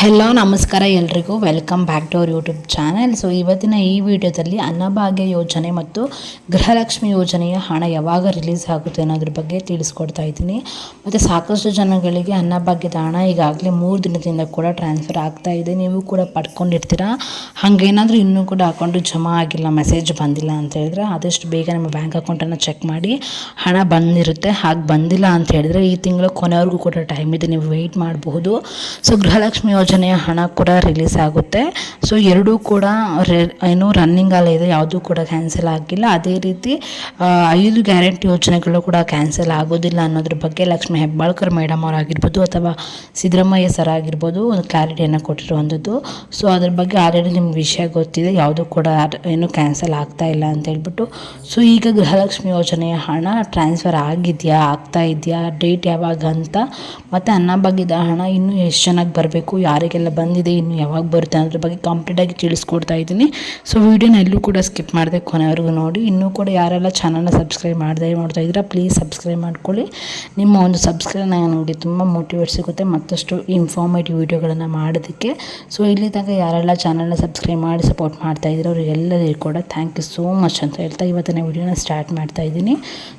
Hello ನಮಸ್ಕಾರ ಎಲ್ರಿಗೂ. Welcome back to our YouTube channel so ಇವತ್ತಿನ ಈ ವಿಡಿಯೋದಲ್ಲಿ ಅನ್ನಭಾಗ್ಯ ಯೋಜನೆ ಮತ್ತು ಗೃಹಲಕ್ಷ್ಮಿ ಯೋಜನೆಯ ಹಣ ಯಾವಾಗ ರಿಲೀಸ್ ಆಗುತ್ತೆ ಅನ್ನೋದ್ರ ಬಗ್ಗೆ ತಿಳಿಸ್ಕೊಡ್ತಾ ಇದ್ದೀನಿ. ಮತ್ತು ಸಾಕಷ್ಟು ಜನಗಳಿಗೆ ಅನ್ನಭಾಗ್ಯದ ಹಣ ಈಗಾಗಲೇ ಮೂರು ದಿನದಿಂದ ಕೂಡ ಟ್ರಾನ್ಸ್ಫರ್ ಆಗ್ತಾ ಇದೆ. ನೀವು ಕೂಡ ಪಡ್ಕೊಂಡಿರ್ತೀರಾ? ಹಾಗೇನಾದರೂ ಇನ್ನೂ ಕೂಡ ಅಕೌಂಟು ಜಮಾ ಆಗಿಲ್ಲ ಮೆಸೇಜ್ ಬಂದಿಲ್ಲ ಅಂತ ಹೇಳಿದ್ರೆ ಆದಷ್ಟು ಬೇಗ ನಿಮ್ಮ ಬ್ಯಾಂಕ್ ಅಕೌಂಟನ್ನು ಚೆಕ್ ಮಾಡಿ ಹಣ ಬಂದಿರುತ್ತೆ. ಹಾಗೆ ಬಂದಿಲ್ಲ ಅಂತ ಹೇಳಿದ್ರೆ ಈ ತಿಂಗಳು ಕೊನೆವರೆಗೂ ಕೂಡ ಟೈಮ್ ಇದೆ. ನೀವು ವೆಯ್ಟ್ ಮಾಡಬಹುದು ಸೊ ಗೃಹಲಕ್ಷ್ಮಿ ಯೋಜನೆಯ ಹಣ ಕೂಡ ರಿಲೀಸ್ ಆಗುತ್ತೆ. ಸೊ ಎರಡೂ ಕೂಡ ಏನು ಏನು ರನ್ನಿಂಗಲ್ಲೇ ಇದೆ, ಯಾವುದೂ ಕೂಡ ಕ್ಯಾನ್ಸಲ್ ಆಗಿಲ್ಲ. ಅದೇ ರೀತಿ ಐದು ಗ್ಯಾರಂಟಿ ಯೋಜನೆಗಳು ಕೂಡ ಕ್ಯಾನ್ಸಲ್ ಆಗೋದಿಲ್ಲ ಅನ್ನೋದ್ರ ಬಗ್ಗೆ ಲಕ್ಷ್ಮೀ ಹೆಬ್ಬಾಳ್ಕರ್ ಮೇಡಮ್ ಅವರಾಗಿರ್ಬೋದು ಅಥವಾ ಸಿದ್ದರಾಮಯ್ಯ ಸರ್ ಆಗಿರ್ಬೋದು ಒಂದು ಕ್ಲಾರಿಟಿಯನ್ನು ಕೊಟ್ಟಿರುವಂಥದ್ದು. ಸೊ ಅದ್ರ ಬಗ್ಗೆ ಆಲ್ರೆಡಿ ನಿಮ್ಗೆ ವಿಷಯ ಗೊತ್ತಿದೆ. ಯಾವುದೂ ಕೂಡ ಏನು ಕ್ಯಾನ್ಸಲ್ ಆಗ್ತಾ ಇಲ್ಲ ಅಂತ ಹೇಳ್ಬಿಟ್ಟು. ಸೊ ಈಗ ಗೃಹಲಕ್ಷ್ಮಿ ಯೋಜನೆಯ ಹಣ ಟ್ರಾನ್ಸ್ಫರ್ ಆಗಿದೆಯಾ, ಆಗ್ತಾ ಇದೆಯಾ ಡೇಟ್ ಯಾವಾಗ ಅಂತ, ಮತ್ತು ಅನ್ನಭಾಗ್ಯದ ಹಣ ಇನ್ನೂ ಎಷ್ಟು ಚೆನ್ನಾಗಿ ಬರಬೇಕು ಯಾರಿಗೆಲ್ಲ ಬಂದಿದೆ, ಇನ್ನು ಯಾವಾಗ ಬರುತ್ತೆ ಅನ್ನೋದ್ರ ಬಗ್ಗೆ ಕಂಪ್ಲೀಟಾಗಿ ತಿಳಿಸ್ಕೊಡ್ತಾ ಇದ್ದೀನಿ. ಸೊ ವೀಡಿಯೋನ ಎಲ್ಲೂ ಕೂಡ ಸ್ಕಿಪ್ ಮಾಡಿದೆ ಕೊನೆವರೆಗೂ ನೋಡಿ. ಇನ್ನೂ ಕೂಡ ಯಾರೆಲ್ಲ ಚಾನಲ್ನ ಸಬ್ಸ್ಕ್ರೈಬ್ ಮಾಡದೆ ನೋಡ್ತಾ ಇದ್ದೀರಾ ಪ್ಲೀಸ್ ಸಬ್ಸ್ಕ್ರೈಬ್ ಮಾಡ್ಕೊಳ್ಳಿ. ನಿಮ್ಮ ಒಂದು ಸಬ್ಸ್ಕ್ರೈಬ್ ನನಗೆ ತುಂಬ ಮೋಟಿವೇಟ್ ಸಿಗುತ್ತೆ. ಮತ್ತಷ್ಟು ಇನ್ಫಾರ್ಮೇಟಿವ್ ವೀಡಿಯೋಗಳನ್ನು ಮಾಡೋದಕ್ಕೆ. ಸೊ ಇಲ್ಲಿ ತನಕ ಯಾರೆಲ್ಲ ಚಾನಲ್ನ ಸಬ್ಸ್ಕ್ರೈಬ್ ಮಾಡಿ ಸಪೋರ್ಟ್ ಮಾಡ್ತಾ ಇದ್ದೀರೋ, ಅವರಿಗೆಲ್ಲರಿಗೂ ಕೂಡ ಥ್ಯಾಂಕ್ ಯು ಸೋ ಮಚ್ ಅಂತ ಹೇಳ್ತಾ ಇವತ್ತಿನ ವಿಡಿಯೋನ ಸ್ಟಾರ್ಟ್ ಮಾಡ್ತಾ ಇದ್ದೀನಿ.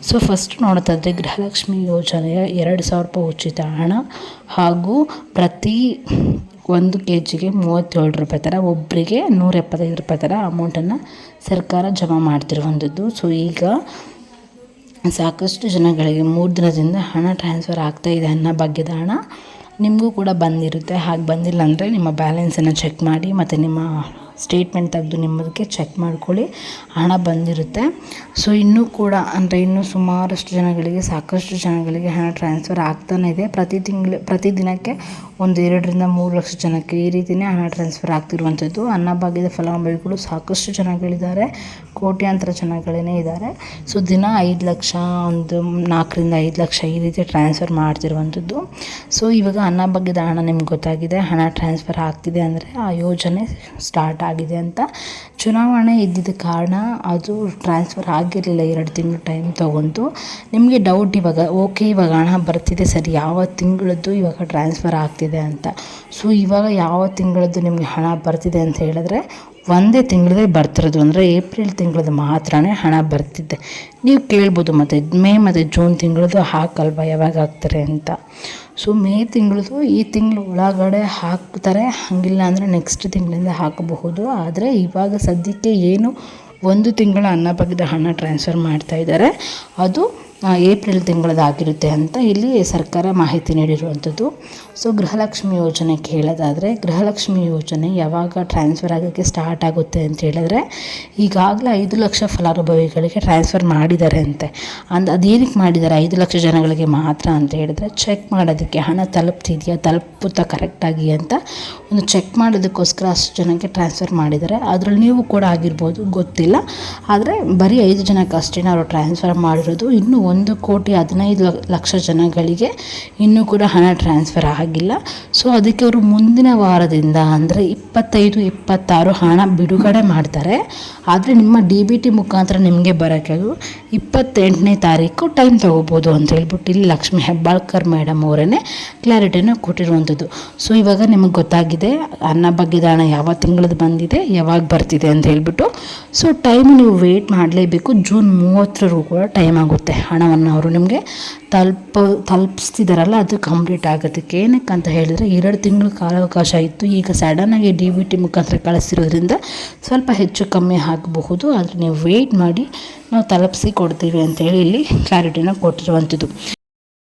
ಸೊ ಫಸ್ಟ್ ನೋಡ್ತಾ ಇದ್ದರೆ ಗೃಹಲಕ್ಷ್ಮಿ ಯೋಜನೆಯ ಎರಡು ಸಾವಿರ ರೂಪಾಯಿ ಉಚಿತ ಹಣ ಹಾಗೂ ಪ್ರತಿ ಒಂದು ಕೆ ಜಿಗೆ ಮೂವತ್ತೇಳು ರೂಪಾಯಿ ಥರ ಒಬ್ಬರಿಗೆ ನೂರ ಎಪ್ಪತ್ತೈದು ರೂಪಾಯಿ ಥರ ಅಮೌಂಟನ್ನು ಸರ್ಕಾರ ಜಮಾ ಮಾಡ್ತಿರುವಂಥದ್ದು. ಸೊ ಈಗ ಸಾಕಷ್ಟು ಜನಗಳಿಗೆ ಮೂರು ದಿನದಿಂದ ಹಣ ಟ್ರಾನ್ಸ್ಫರ್ ಆಗ್ತಾ ಇದೆ ಅನ್ನೋ ಬಗ್ಗೆದ ಹಣ ನಿಮಗೂ ಕೂಡ ಬಂದಿರುತ್ತೆ. ಹಾಗೆ ಬಂದಿಲ್ಲ ಅಂದರೆ ನಿಮ್ಮ ಬ್ಯಾಲೆನ್ಸನ್ನು ಚೆಕ್ ಮಾಡಿ ಮತ್ತು ನಿಮ್ಮ ಸ್ಟೇಟ್ಮೆಂಟ್ ತೆಗೆದು ನಿಮ್ಮದಕ್ಕೆ ಚೆಕ್ ಮಾಡ್ಕೊಳ್ಳಿ. ಹಣ ಬಂದಿರುತ್ತೆ. ಸೊ ಇನ್ನೂ ಕೂಡ ಅಂದರೆ ಇನ್ನೂ ಸುಮಾರಷ್ಟು ಜನಗಳಿಗೆ, ಸಾಕಷ್ಟು ಜನಗಳಿಗೆ ಹಣ ಟ್ರಾನ್ಸ್ಫರ್ ಆಗ್ತಾನೆ ಇದೆ. ಪ್ರತಿ ತಿಂಗಳು, ಪ್ರತಿ ದಿನಕ್ಕೆ ಒಂದು ಎರಡರಿಂದ ಮೂರು ಲಕ್ಷ ಜನಕ್ಕೆ ಈ ರೀತಿಯೇ ಹಣ ಟ್ರಾನ್ಸ್ಫರ್ ಆಗ್ತಿರುವಂಥದ್ದು. ಅನ್ನಭಾಗ್ಯದ ಫಲಾನುಭವಿಗಳು ಸಾಕಷ್ಟು ಜನಗಳಿದ್ದಾರೆ. ಕೋಟ್ಯಾಂತರ ಜನಗಳೇ ಇದ್ದಾರೆ. ಸೊ ದಿನ ಐದು ಲಕ್ಷ, ಒಂದು ನಾಲ್ಕರಿಂದ ಐದು ಲಕ್ಷ ಈ ರೀತಿ ಟ್ರಾನ್ಸ್ಫರ್ ಮಾಡ್ತಿರುವಂಥದ್ದು. ಸೊ ಇವಾಗ ಅನ್ನಭಾಗ್ಯದ ಹಣ ನಿಮ್ಗೆ ಗೊತ್ತಾಗಿದೆ. ಹಣ ಟ್ರಾನ್ಸ್ಫರ್ ಆಗ್ತಿದೆ ಅಂದರೆ ಆ ಯೋಜನೆ ಸ್ಟಾರ್ಟ್ ಆಗಿದೆ ಅಂತ. ಚುನಾವಣೆ ಇದ್ದಿದ್ದ ಕಾರಣ ಅದು ಟ್ರಾನ್ಸ್ಫರ್ ಆಗಿರಲಿಲ್ಲ ಎರಡು ತಿಂಗಳು ಟೈಮ್ ತೊಗೊಂತು ನಿಮಗೆ ಡೌಟ್ ಇವಾಗ ಓಕೆ ಇವಾಗ ಹಣ ಬರ್ತಿದೆ ಸರಿ, ಯಾವ ತಿಂಗಳದ್ದು ಇವಾಗ ಟ್ರಾನ್ಸ್ಫರ್ ಆಗ್ತಿದೆ ಅಂತ. ಸೊ ಇವಾಗ ಯಾವ ತಿಂಗಳದ್ದು ನಿಮಗೆ ಹಣ ಬರ್ತಿದೆ ಅಂತ ಹೇಳಿದ್ರೆ ಒಂದೇ ತಿಂಗಳದೇ ಬರ್ತಿರೋದು ಅಂದರೆ ಏಪ್ರಿಲ್ ತಿಂಗಳದ್ದು ಮಾತ್ರನೇ ಹಣ ಬರ್ತಿದ್ದೆ ನೀವು ಕೇಳ್ಬೋದು ಮತ್ತು ಮೇ ಮತ್ತು ಜೂನ್ ತಿಂಗಳದ್ದು ಹಾಕಲ್ವಾ, ಯಾವಾಗ ಹಾಕ್ತಾರೆ ಅಂತ. ಸೊ ಮೇ ತಿಂಗಳದು ಈ ತಿಂಗಳು ಒಳಗಡೆ ಹಾಕ್ತಾರೆ, ಹಾಗಿಲ್ಲ ಅಂದರೆ ನೆಕ್ಸ್ಟ್ ತಿಂಗಳಿಂದ ಹಾಕಬಹುದು. ಆದರೆ ಇವಾಗ ಸದ್ಯಕ್ಕೆ ಏನು ಒಂದು ತಿಂಗಳ ಅನ್ನಭಾಗ್ಯದ ಹಣ ಟ್ರಾನ್ಸ್ಫರ್ ಮಾಡ್ತಾ ಇದ್ದಾರೆ. ಅದು ಏಪ್ರಿಲ್ ತಿಂಗಳದಾಗಿರುತ್ತೆ ಅಂತ ಇಲ್ಲಿ ಸರ್ಕಾರ ಮಾಹಿತಿ ನೀಡಿರುವಂಥದ್ದು. ಸೊ, ಗೃಹಲಕ್ಷ್ಮಿ ಯೋಜನೆ ಕೇಳೋದಾದರೆ, ಗೃಹಲಕ್ಷ್ಮಿ ಯೋಜನೆ ಯಾವಾಗ ಟ್ರಾನ್ಸ್ಫರ್ ಆಗೋಕ್ಕೆ ಸ್ಟಾರ್ಟ್ ಆಗುತ್ತೆ ಅಂತ ಹೇಳಿದ್ರೆ, ಈಗಾಗಲೇ ಐದು ಲಕ್ಷ ಫಲಾನುಭವಿಗಳಿಗೆ ಟ್ರಾನ್ಸ್ಫರ್ ಮಾಡಿದ್ದಾರೆ ಅಂತೆ. ಅಂದ್ ಅದೇನಕ್ಕೆ ಮಾಡಿದ್ದಾರೆ? ಐದು ಲಕ್ಷ ಜನಗಳಿಗೆ ಮಾತ್ರ ಅಂತ ಹೇಳಿದ್ರೆ ಚೆಕ್ ಮಾಡೋದಕ್ಕೆ ಹಣ ತಲುಪ್ತಿದೆಯಾ, ತಲುಪುತ್ತಾ ಕರೆಕ್ಟಾಗಿ ಅಂತ ಒಂದು ಚೆಕ್ ಮಾಡೋದಕ್ಕೋಸ್ಕರ ಅಷ್ಟು ಜನಕ್ಕೆ ಟ್ರಾನ್ಸ್ಫರ್ ಮಾಡಿದ್ದಾರೆ. ಅದರಲ್ಲಿ ನೀವು ಕೂಡ ಆಗಿರ್ಬೋದು, ಗೊತ್ತಿಲ್ಲ. ಆದರೆ ಬರೀ ಐದು ಜನಕ್ಕೆ ಅಷ್ಟೇ ಅವರು ಟ್ರಾನ್ಸ್ಫರ್ ಮಾಡಿರೋದು. ಇನ್ನೂ ಒಂದು ಕೋಟಿ ಹದಿನೈದು ಲಕ್ಷ ಜನಗಳಿಗೆ ಇನ್ನೂ ಕೂಡ ಹಣ ಟ್ರಾನ್ಸ್ಫರ್ ಆಗಿಲ್ಲ. ಸೊ ಅದಕ್ಕೆ ಅವರು ಮುಂದಿನ ವಾರದಿಂದ ಅಂದರೆ ಇಪ್ಪತ್ತೈದು, ಇಪ್ಪತ್ತಾರು ಹಣ ಬಿಡುಗಡೆ ಮಾಡ್ತಾರೆ. ಆದರೆ ನಿಮ್ಮ ಡಿ ಬಿ ಟಿ ಮುಖಾಂತರ ನಿಮಗೆ ಬರೋಕ್ಕೆ ಅದು ಇಪ್ಪತ್ತೆಂಟನೇ ತಾರೀಕು ಟೈಮ್ ತೊಗೋಬೋದು ಅಂತ ಹೇಳ್ಬಿಟ್ಟು ಇಲ್ಲಿ ಲಕ್ಷ್ಮೀ ಹೆಬ್ಬಾಳ್ಕರ್ ಮೇಡಮ್ ಅವರೇ ಕ್ಲಾರಿಟಿನ ಕೊಟ್ಟಿರುವಂಥದ್ದು. ಸೊ ಇವಾಗ ನಿಮಗೆ ಗೊತ್ತಾಗಿದೆ ಅನ್ನಭಾಗ್ಯದ ಹಣ ಯಾವ ತಿಂಗಳದ್ದು ಬಂದಿದೆ, ಯಾವಾಗ ಬರ್ತಿದೆ ಅಂತ ಹೇಳ್ಬಿಟ್ಟು. ಸೊ ಟೈಮ್ ನೀವು ವೆಯ್ಟ್ ಮಾಡಲೇಬೇಕು. ಜೂನ್ ಮೂವತ್ತರವರೆಗೂ ಕೂಡ ಟೈಮ್ ಆಗುತ್ತೆ ಹಣವನ್ನು ಅವರು ನಿಮಗೆ ತಲುಪ ತಲುಪಿಸ್ತಿದ್ದಾರಲ್ಲ ಅದು ಕಂಪ್ಲೀಟ್ ಆಗೋದಕ್ಕೆ. ಏನಕ್ಕೆ ಅಂತ ಹೇಳಿದರೆ, ಎರಡು ತಿಂಗಳು ಕಾಲಾವಕಾಶ ಇತ್ತು. ಈಗ ಸಡನ್ನಾಗಿ ಡಿ ಬಿ ಟಿ ಮುಖಾಂತರ ಕಳಿಸಿರೋದ್ರಿಂದ ಸ್ವಲ್ಪ ಹೆಚ್ಚು ಕಮ್ಮಿ ಆಗಬಹುದು. ಆದರೆ ನೀವು ವೆಯ್ಟ್ ಮಾಡಿ, ನಾವು ತಲುಪಿಸಿ ಕೊಡ್ತೀವಿ ಅಂತೇಳಿ ಇಲ್ಲಿ ಕ್ಲಾರಿಟಿನ ಕೊಟ್ಟಿರುವಂಥದ್ದು.